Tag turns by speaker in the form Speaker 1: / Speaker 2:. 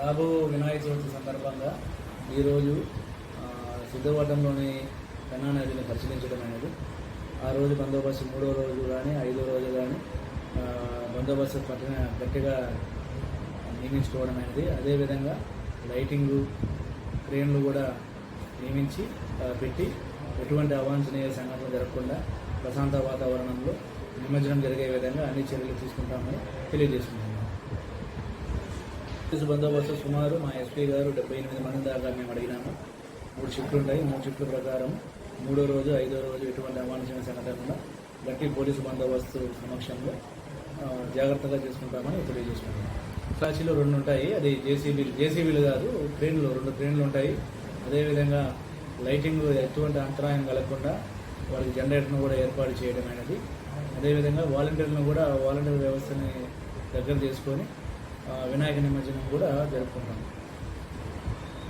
Speaker 1: రాబో వినాయక చవితి సందర్భంగా ఈరోజు సిద్ధవటంలోని పెన్నా నదిని పరిశీలించడం అనేది. ఆ రోజు బందోబస్తు మూడో రోజు కానీ ఐదో రోజు కానీ బందోబస్తు పట్టిన గట్టిగా నియమించుకోవడం అనేది. అదేవిధంగా లైటింగు క్రేన్లు కూడా నియమించి పెట్టి ఎటువంటి అవాంఛనీయ సంఘటనలు జరగకుండా ప్రశాంత వాతావరణంలో నిమజ్జనం జరిగే విధంగా అన్ని చర్యలు తీసుకుంటామని తెలియజేస్తున్నాం పోలీసు బందోబస్తు సుమారు మా ఎస్పీ గారు డెబ్బై ఎనిమిది మంది దాకా మేము అడిగినాము. మూడు షిఫ్ట్లు ఉంటాయి. మూడు షిఫ్ట్ల ప్రకారం మూడో రోజు ఐదో రోజు ఎటువంటి అవాంఛనీయ సంఘటన గట్టి పోలీసు బందోబస్తు సమక్షంలో జాగ్రత్తగా చేసుకుంటామని తెలియజేసుకుంటున్నాం కాశీలో రెండు ఉంటాయి. అది జేసీబీలు జేసీబీలు కాదు ట్రైన్లు రెండు ట్రైన్లు ఉంటాయి. అదేవిధంగా లైటింగ్ ఎటువంటి అంతరాయం కలగకుండా వాళ్ళకి జనరేటర్ను కూడా ఏర్పాటు చేయడం అనేది అదేవిధంగా వాలంటీర్లను కూడా వాలంటీర్ వ్యవస్థని దగ్గర చేసుకొని వినాయక నిమజ్జనం కూడా జరుపుకుంటాం.